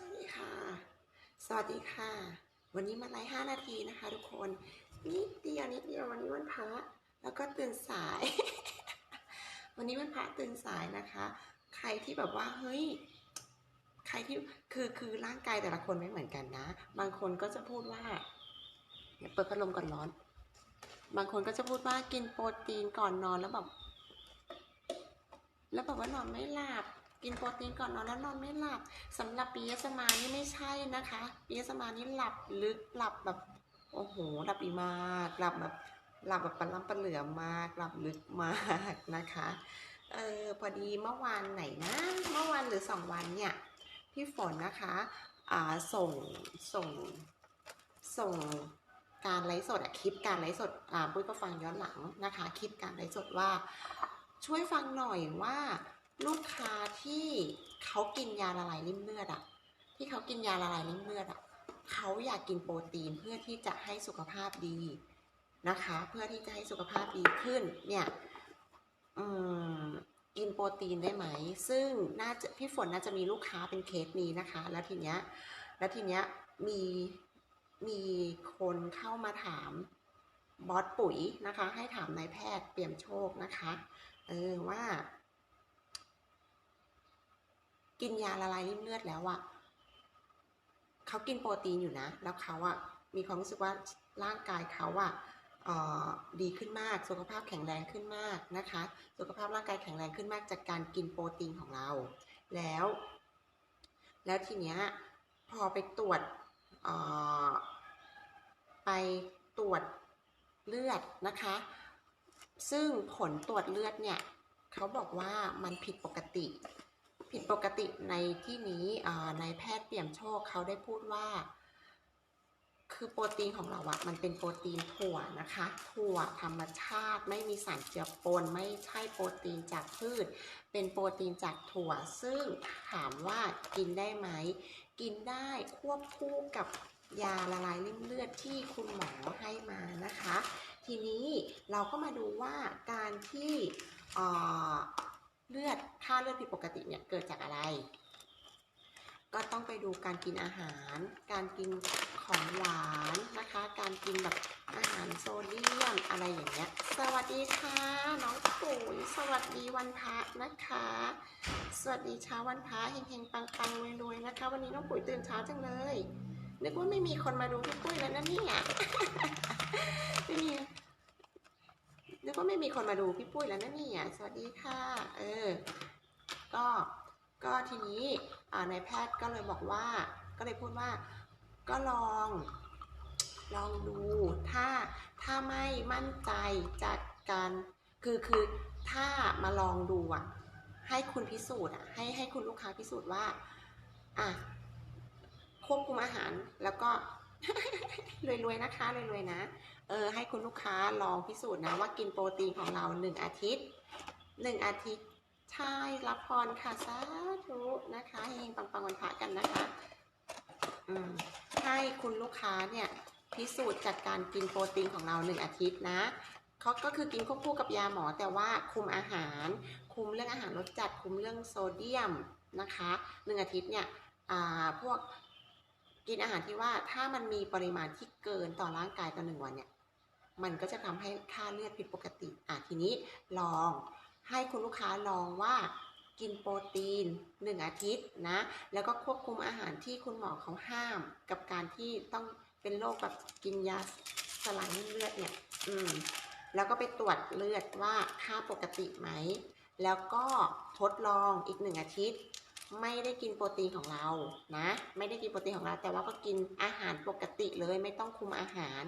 สวัสดีค่ะ สวัสดีค่ะ วันนี้มาไลฟ์ห้านาทีนะคะ ทุกคนนิดเดียวนิดเดียววันนี้วันพระแล้วก็ตื่นสาย วันนี้วันพระตื่นสายนะคะ ใครที่แบบว่าเฮ้ยใครที่คือคือร่างกายแต่ละคนไม่เหมือนกันนะ บางคนก็จะพูดว่าเดี๋ยเปิดพัดลมก่อนร้อน บางคนก็จะพูดว่ากินโปรตีนก่อนนอนแล้วแบบแล้วแบบว่านอนไม่หลับ กินโปรตีนก่อนนอนแล้วนอนไม่หลับสำหรับปียสมานี่ไม่ใช่นะคะปียสมานี่หลับลึกหลับแบบโอ้โหหลับดีมากหลับแบบหลับแบบปลาล้ำปลาเหลือมากหลับลึกมากนะคะเออพอดีเมื่อวานไหนนะเมื่อวานหรือสองวันเนี่ยพี่ฝนนะคะอ่าส่งส่งส่งการไลฟ์สดอะคลิปการไลฟ์สดอ่าปุ้ยก็ฟังย้อนหลังนะคะ คลิปการไลฟ์สดว่าช่วยฟังหน่อยว่า ลูกค้าที่เขากินยาละลายริ่มเลือดอะที่เขากินยาละลายริ่มเลือดอะเขาอยากกินโปรตีนเพื่อที่จะให้สุขภาพดีนะคะ เพื่อที่จะให้สุขภาพดีขึ้น เนี่ยกินโปรตีนได้ไหม ซึ่งน่าจะพี่ฝนน่าจะมีลูกค้าเป็นเคสนี้นะคะ แล้วทีเนี้ยแล้วทีเนี้ยมีมีคนเข้ามาถามบอสปุ๋ยนะคะ ให้ถามนายแพทย์เปี่ยมโชคนะคะ เออว่า กินยาละลายริ่มเลือดแล้วอะเขากินโปรตีนอยู่นะ แล้วเขาอะมีความรู้สึกว่าร่างกายเขาอะเอ่อดีขึ้นมาก สุขภาพแข็งแรงขึ้นมากนะคะ สุขภาพร่างกายแข็งแรงขึ้นมากจากการกินโปรตีนของเรา แล้ว แล้วทีเนี้ยพอไปตรวจไปตรวจเลือดนะคะ ซึ่งผลตรวจเลือดเนี่ยเขาบอกว่ามันผิดปกติ ผิดปกติในที่นี้อ่านายแพทย์เปี่ยมโชคเขาได้พูดว่า คือโปรตีนของเราอะมันเป็นโปรตีนถั่วนะคะ ถั่วธรรมชาติไม่มีสารเจือปนไม่ใช่โปรตีนจากพืช เป็นโปรตีนจากถั่ว ซึ่งถามว่ากินได้ไหม กินได้ควบคู่กับยาละลายริ่มเลือดที่คุณหมอให้มานะคะ ทีนี้เราก็มาดูว่าการที่ เลือดค่าเลือดผิดปกติเนี่ยเกิดจากอะไร ก็ต้องไปดูการกินอาหาร การกินของหวานนะคะ การกินแบบอาหารโซเดียมอะไรอย่างเงี้ย สวัสดีค่ะ น้องปุ๋ยสวัสดีวันพระนะคะ สวัสดีเช้าวันพระเฮงๆปังๆรวยๆนะคะ วันนี้น้องปุ๋ยตื่นเช้าจังเลยนึกว่าไม่มีคนมาดูพี่ปุ้ยแล้วนะเนี่ยไม่มี นึกว่าไม่มีคนมาดูพี่ปุ้ยแล้วนะเนี่ยสวัสดีค่ะเออก็ก็ทีนี้นายแพทย์ก็เลยบอกว่า ก็เลยพูดว่าก็ลองลองดูถ้าถ้าไม่มั่นใจจากการคือคือถ้ามาลองดูอะให้คุณพิสูจน์อะให้ให้คุณลูกค้าพิสูจน์ว่าอะควบคุมอาหารแล้วก็ รวยๆนะคะรวยๆนะ เออ ให้คุณลูกค้าลองพิสูจน์นะว่ากินโปรตีนของเราหนึ่งอาทิตย์หนึ่งอาทิตย์ใช่รับพรค่ะสาธุนะคะเฮงปังๆวันพระกันนะคะ อืมให้คุณลูกค้าเนี่ยพิสูจน์จากการกินโปรตีนของเราหนึ่งอาทิตย์นะเขาก็คือกินควบคู่กับยาหมอแต่ว่าคุมอาหาร คุมเรื่องอาหารรสจัด คุมเรื่องโซเดียมนะคะหนึ่งอาทิตย์เนี่ยอ่าพวก กินอาหารที่ว่าถ้ามันมีปริมาณที่เกินต่อร่างกายต่อหนึ่งวันเนี่ยมันก็จะทำให้ค่าเลือดผิดปกติอะทีนี้ลองให้คุณลูกค้าลองว่ากินโปรตีนหนึ่งอาทิตย์นะแล้วก็ควบคุมอาหารที่คุณหมอเขาห้ามกับการที่ต้องเป็นโรคแบบกินยาสลายเลือดเนี่ยอืมแล้วก็ไปตรวจเลือดว่าค่าปกติไหม แล้วก็ทดลองอีกหนึ่งอาทิตย์ ไม่ได้กินโปรตีนของเรานะ ไม่ได้กินโปรตีนของเรา แต่ว่าก็กินอาหารปกติเลยไม่ต้องคุมอาหาร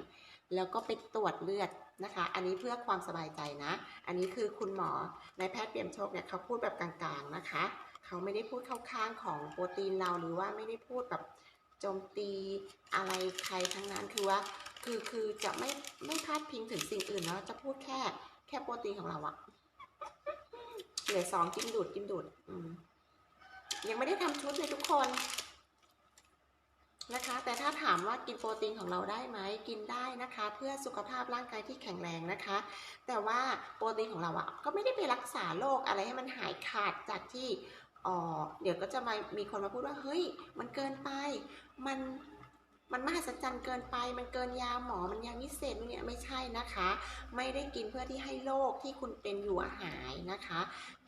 แล้วก็ไปตรวจเลือดนะคะ อันนี้เพื่อความสบายใจนะ อันนี้คือคุณหมอนายแพทย์เปี่ยมโชคเนี่ยเขาพูดแบบกลางๆนะคะ เขาไม่ได้พูดเข้าข้างของโปรตีนเราหรือว่าไม่ได้พูดแบบโจมตีอะไรใครทั้งนั้นคือว่าคือคือจะไม่ไม่พาดพิงถึงสิ่งอื่นเนาะจะพูดแค่แค่โปรตีนของเราอะเหลือสองจิ้มดูดจิ้มดูดอืม ยังไม่ได้ทำชุดเลยทุกคนนะคะ แต่ถ้าถามว่ากินโปรตีนของเราได้ไหมกินได้นะคะ เพื่อสุขภาพร่างกายที่แข็งแรงนะคะ แต่ว่าโปรตีนของเราอะก็ไม่ได้ไปรักษาโรคอะไรให้มันหายขาดจากที่อ๋อเดี๋ยวก็จะมามีคนมาพูดว่าเฮ้ย มันเกินไป มัน มันมหัศจรรย์เกินไป มันเกินยาหมอ มันยาวิเศษเนี่ยไม่ใช่นะคะ ไม่ได้กินเพื่อที่ให้โรคที่คุณเป็นอยู่หายนะคะ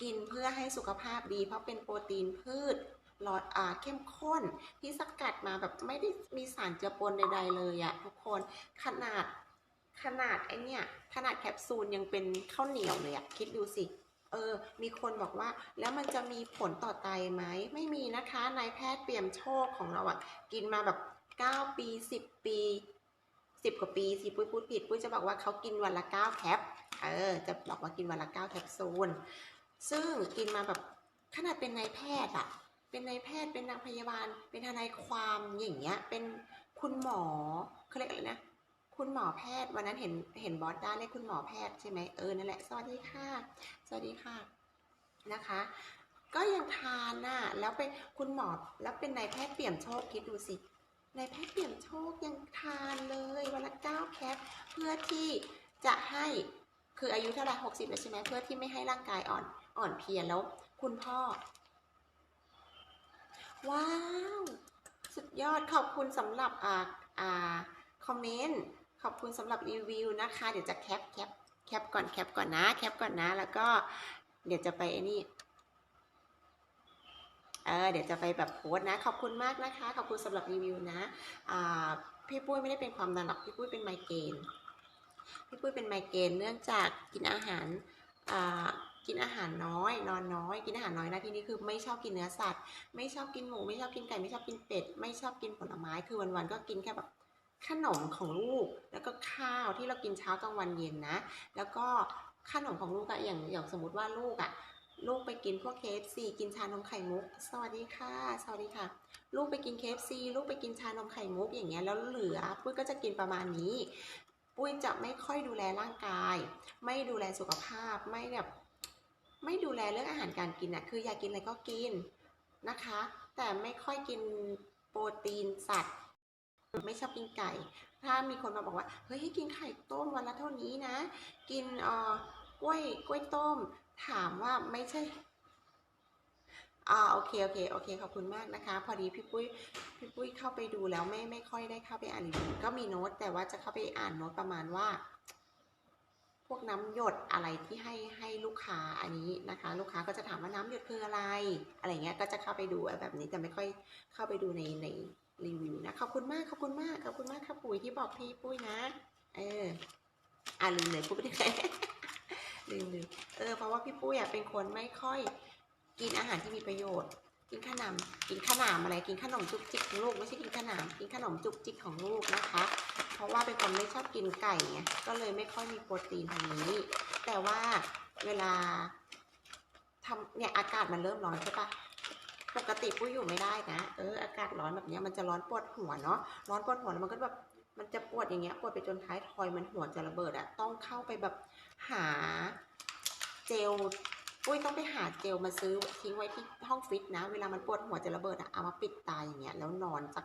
กินเพื่อให้สุขภาพดี เพราะเป็นโปรตีนพืชหลอดอ่าเข้มข้นที่สกัดมาแบบไม่ได้มีสารเจือปนใด ๆ เลยอะทุกคนขนาดขนาดไอเนี่ยขนาดแคปซูลยังเป็นข้าวเหนียวเลยอะคิดดูสิเออ มีคนบอกว่าแล้วมันจะมีผลต่อไตไหม ไม่มีนะคะ นายแพทย์เปี่ยมโชคของเราอะกินมาแบบ 9 ปี 10 ปี 10 กว่าปีสิปุ้ยพูดผิด ปุ้ยจะบอกว่าเขากินวันละ9แคปเออจะบอกว่ากินวันละ9แคปซูลซึ่งกินมาแบบขนาดเป็นนายแพทย์อะเป็นนายแพทย์เป็นนางพยาบาล เป็นทนายความอย่างเงี้ยเป็นคุณหมอเขาเรียกอะไรนะคุณหมอแพทย์วันนั้นเห็นเห็นบอสด้าเรียกคุณหมอแพทย์ใช่ไหมเออนั่นแหละสวัสดีค่ะสวัสดีค่ะนะคะ ก็ยังทานน่ะแล้วเป็นคุณหมอแล้วเป็นนายแพทย์เปี่ยมโชคคิดดูสิ นายแพทย์เปี่ยมโชคยังทานเลยวันละเก้าแคปเพื่อที่จะให้คืออายุเท่าไหร่หกสิบแล้วใช่ไหมเพื่อที่ไม่ให้ร่างกายอ่อนอ่อนเพลียแล้ว คุณพ่อ ว้าว สุดยอดขอบคุณสำหรับอ่าอ่าคอมเมนต์ขอบคุณสำหรับรีวิวนะคะ เดี๋ยวจะแคปแคปแคปก่อนแคปก่อนนะ แคปก่อนนะ แล้วก็เดี๋ยวจะไปไอ้นี่ เออเดี๋ยวจะไปแบบโพสนะ ขอบคุณมากนะคะ ขอบคุณสำหรับรีวิวนะอ่าพี่ปุ้ยไม่ได้เป็นความดันหรอกพี่ปุ้ยเป็นไมเกรนพี่ปุ้ยเป็นไมเกรนเนื่องจากกินอาหารอ่ากินอาหารน้อย นอนน้อย กินอาหารน้อยนะที่นี้คือไม่ชอบกินเนื้อสัตว์ ไม่ชอบกินหมู ไม่ชอบกินไก่ ไม่ชอบกินเป็ด ไม่ชอบกินผลไม้ คือวันๆก็กินแค่แบบขนมของลูก แล้วก็ข้าวที่เรากินเช้ากลางวันเย็นนะ แล้วก็ขนมของลูกอะอย่างอย่างสมมติว่าลูกอะ ลูกไปกินพวก KFC กินชานมไข่มุก สวัสดีค่ะ สวัสดีค่ะ ลูกไปกิน KFC ลูกไปกินชานมไข่มุกอย่างเงี้ยแล้วเหลือปุ้ยก็จะกินประมาณนี้ ปุ้ยจะไม่ค่อยดูแลร่างกาย ไม่ดูแลสุขภาพไม่แบบไม่ดูแลเรื่องอาหารการกินอะคืออยากกินอะไรก็กินนะคะ แต่ไม่ค่อยกินโปรตีนสัตว์ ไม่ชอบกินไก่ ถ้ามีคนมาบอกว่าเฮ้ยให้กินไข่ต้มวันละเท่านี้นะ กินเอ่อกล้วยกล้วยต้ม ถามว่าไม่ใช่อ่าโอเคโอเคโอเคขอบคุณมากนะคะ พอดีพี่ปุ้ยพี่ปุ้ยเข้าไปดูแล้วไม่ไม่ค่อยได้เข้าไปอ่านรีวิวก็มีโน้ต แต่ว่าจะเข้าไปอ่านโน้ตประมาณว่า พวกน้ำหยดอะไรที่ให้ให้ลูกค้าอันนี้นะคะ ลูกค้าก็จะถามว่าน้ำหยดคืออะไร อะไรเงี้ยก็จะเข้าไปดูแบบนี้แต่ไม่ค่อยเข้าไปดูในในรีวิวนะขอบคุณมากขอบคุณมากขอบคุณมากค่ะปุ๋ยที่บอกพี่ปุ้ยนะ เอออ่าลืมเลยพูดไปได้ ลืมลืมเออ เพราะว่าพี่ปุ้ยอะเป็นคนไม่ค่อยกินอาหารที่มีประโยชน์ กินขนมกินขนมอะไร กินขนมจุกจิกของลูก ไม่ใช่กินขนมกินขนมจุกจิกของลูกนะคะ เพราะว่าเป็นคนไม่ชอบกินไก่ไง ก็เลยไม่ค่อยมีโปรตีนทางนี้ แต่ว่าเวลาทำเนี่ยอากาศมันเริ่มร้อนใช่ปะปกติปุ้ยอยู่ไม่ได้นะ เอออากาศร้อนแบบเนี้ยมันจะร้อนปวดหัวเนาะ ร้อนปวดหัวแล้วมันก็แบบ มันจะปวดอย่างเงี้ยปวดไปจนท้ายทอยมันหัวจะระเบิดอะต้องเข้าไปแบบหาเจลปุ้ยต้องไปหาเจลมาซื้อทิ้งไว้ที่ห้องฟิตนะ เวลามันปวดหัวจะระเบิดอะเอามาปิดตายอย่างเงี้ยแล้วนอนสัก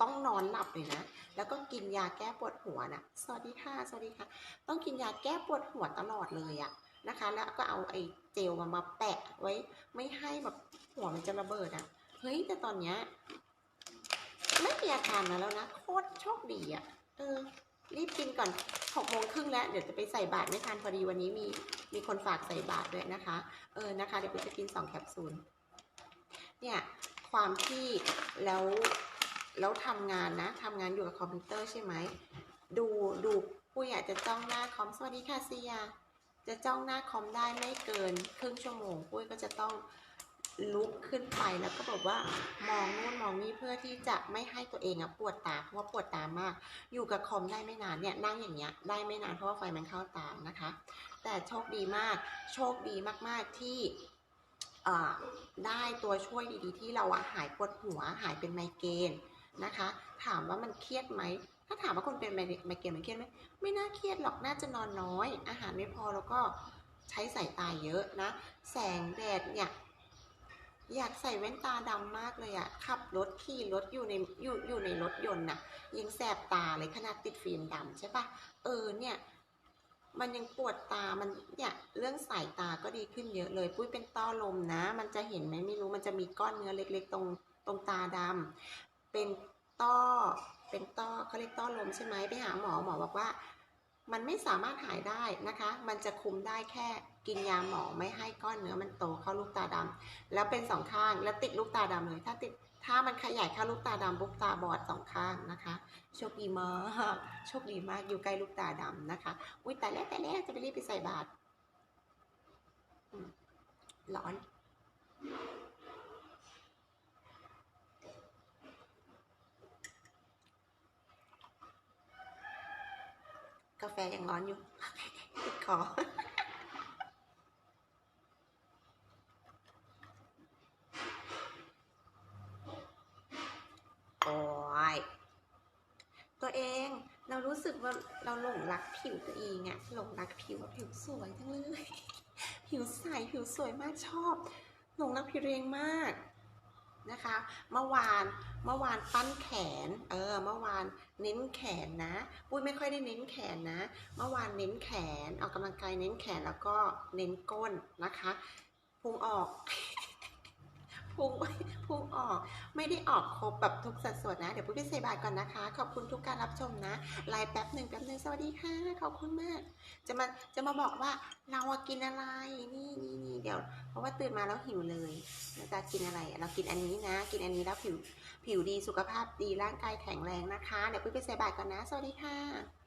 ต้องนอนหลับเลยนะ แล้วก็กินยาแก้ปวดหัวนะสวัสดีค่ะสวัสดีค่ะ ต้องกินยาแก้ปวดหัวตลอดเลยอะนะคะ แล้วก็เอาไอ้เจลมามาแปะไว้ ไม่ให้แบบหัวมันจะระเบิดอะเฮ้ยแต่ตอนเนี้ย ไม่มีอาการนะแล้วนะ โคตรโชคดีอะเออ รีบกินก่อนหกโมงครึ่งแล้ว เดี๋ยวจะไปใส่บาตรไม่ทันพอดีวันนี้มีมีคนฝากใส่บาตรด้วยนะคะ เออนะคะ เดี๋ยวไปจะกินสองแคปซูล เนี่ย ความที่แล้วแล้วทำงานนะทำงานอยู่กับคอมพิวเตอร์ใช่ไหม ดูดูปุ้ยอาจจะจ้องหน้าคอมสวัสดีค่ะเซียจะจ้องหน้าคอมได้ไม่เกินครึ่งชั่วโมงปุ้ยก็จะต้อง ลุกขึ้นไปแล้วก็แบบว่ามองนู่นมองนี่เพื่อที่จะไม่ให้ตัวเองอะปวดตาเพราะว่าปวดตามาก อยู่กับคอมได้ไม่นานเนี่ยนั่งอย่างเงี้ยได้ไม่นานเพราะว่าไฟมันเข้าตานะคะ แต่โชคดีมากโชคดีมากๆที่ได้ตัวช่วยดีๆ ที่เราอะหายปวดหัวหายเป็นไมเกรนนะคะ ถามว่ามันเครียดไหมถ้าถามว่าคนเป็นไมเกรนมันเครียดไหมไม่น่าเครียดหรอกน่าจะนอนน้อย อาหารไม่พอแล้วก็ใช้สายตาเยอะนะ แสงแดดเนี่ย อยากใส่แว่นตาดำมากเลยอะขับรถขี่รถอยู่ในอยู่อยู่ในรถยนต์น่ะยังแสบตาเลยขนาดติดฟิล์มดำใช่ปะเออเนี่ย มันยังปวดตามันเนี่ยเรื่องสายตาก็ดีขึ้นเยอะเลย ปุ้ยเป็นต้อลมนะ มันจะเห็นไหมไม่รู้มันจะมีก้อนเนื้อเล็ก ๆ ตรงตรงตาดำเป็นต้อเป็นต้อเขาเรียกต้อลมใช่ไหมไปหาหมอหมอบอกว่า มันไม่สามารถหายได้นะคะ มันจะคุมได้แค่กินยาหมอไม่ให้ก้อนเนื้อมันโตเข้าลูกตาดำแล้วเป็นสองข้างแล้วติดลูกตาดำเลย ถ้าติดถ้ามันขยายเข้าลูกตาดำปุ๊บตาบอดสองข้างนะคะ โชคดีมากโชคดีมากอยู่ใกล้ลูกตาดำนะคะ อุ้ยแต่แล้วแต่แล้วจะไปรีบไปใส่บาตรร้อนาแฟยังร้อนอยู่ติดคอโอ้ยตัวเองเรารู้สึกว่าเราหลงรักผิวตัวเองอะหลงรักผิวผิวสวยจังเลย ผิวใสผิวสวยมากชอบ หลงรักผิวเองมาก นะคะ เมื่อวานเมื่อวานปั้นแขน เออ เมื่อวานเน้นแขนนะ ปุ้ยไม่ค่อยได้เน้นแขนนะ เมื่อวานเน้นแขนออกกำลังกายเน้นแขนแล้วก็เน้นก้นนะคะพุงออก พุงพุงออก ไม่ได้ออกครบแบบทุกสัดส่วนนะ เดี๋ยวปุ้ยไปใส่บาตรก่อนนะคะ ขอบคุณทุกการรับชมนะ ไลน์แป๊บหนึ่งแป๊บหนึ่งสวัสดีค่ะ ขอบคุณมาก จะมาจะมาบอกว่าเราอะกินอะไร นี่นี่นี่เดี๋ยว เพราะว่าตื่นมาแล้วหิวเลยเราจะกินอะไร เรากินอันนี้นะ กินอันนี้แล้วผิวผิวดีสุขภาพดีร่างกายแข็งแรงนะคะ เดี๋ยวปุ้ยไปใส่บาตรก่อนนะ สวัสดีค่ะ